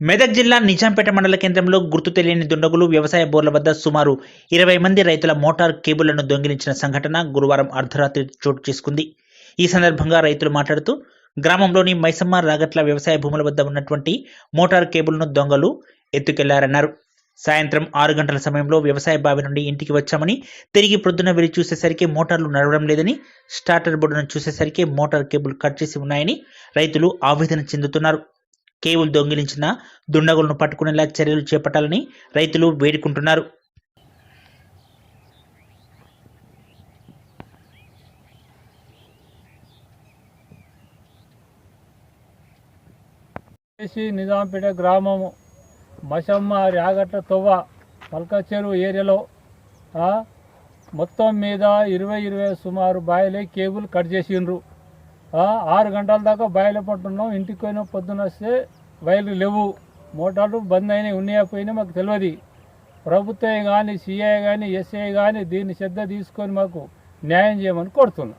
మెదక్ జిల్లా నిజాంపేట మండల కేంద్రంలో గుర్తు తెలియని దుండగులు వ్యవసాయ బోర్ల వద్ద సుమారు ఇరవై మంది రైతుల మోటార్ కేబుళ్ళను దొంగిలించిన సంఘటన గురువారం అర్ధరాత్రి చోటు చేసుకుంది. ఈ సందర్భంగా రైతులు మాట్లాడుతూ గ్రామంలోని మైసమ్మ రాగట్ల వ్యవసాయ భూముల వద్ద ఉన్నటువంటి మోటార్ కేబుల్ను దొంగలు ఎత్తుకెళ్ళారన్నారు. సాయంత్రం ఆరు గంటల సమయంలో వ్యవసాయ బావి నుండి ఇంటికి వచ్చామని తిరిగి ప్రొద్దున వెళ్ళి చూసేసరికి మోటార్లు నడవడం లేదని స్టార్టర్ బోర్డును చూసేసరికి మోటార్ కేబుల్ కట్ చేసి ఉన్నాయని రైతులు ఆవేదన చెందుతున్నారు. కేబుల్ దొంగిలించిన దుండగులను పట్టుకునేలా చర్యలు చేపట్టాలని రైతులు వేడుకుంటున్నారు. నిజాంపేట గ్రామము మసమ్మ రాగట్ల తొవ్వ పల్కచెరువు ఏరియాలో మొత్తం మీద ఇరవై ఇరవై సుమారు బాయిలే కేబుల్ కట్ చేసిండ్రు. ఆరు గంటల దాకా బయలు పట్టున్నాం ఇంటికి పోయినా పొద్దున వస్తే వైర్లు లేవు. మోటార్లు బంద్ అయినాయి ఉన్నాయా పోయినాయి మాకు తెలియదు ప్రభుత్వం కానీ సిఐ కానీ ఎస్ఐ కానీ దీన్ని శ్రద్ధ తీసుకొని మాకు న్యాయం చేయమని కోరుతున్నాం.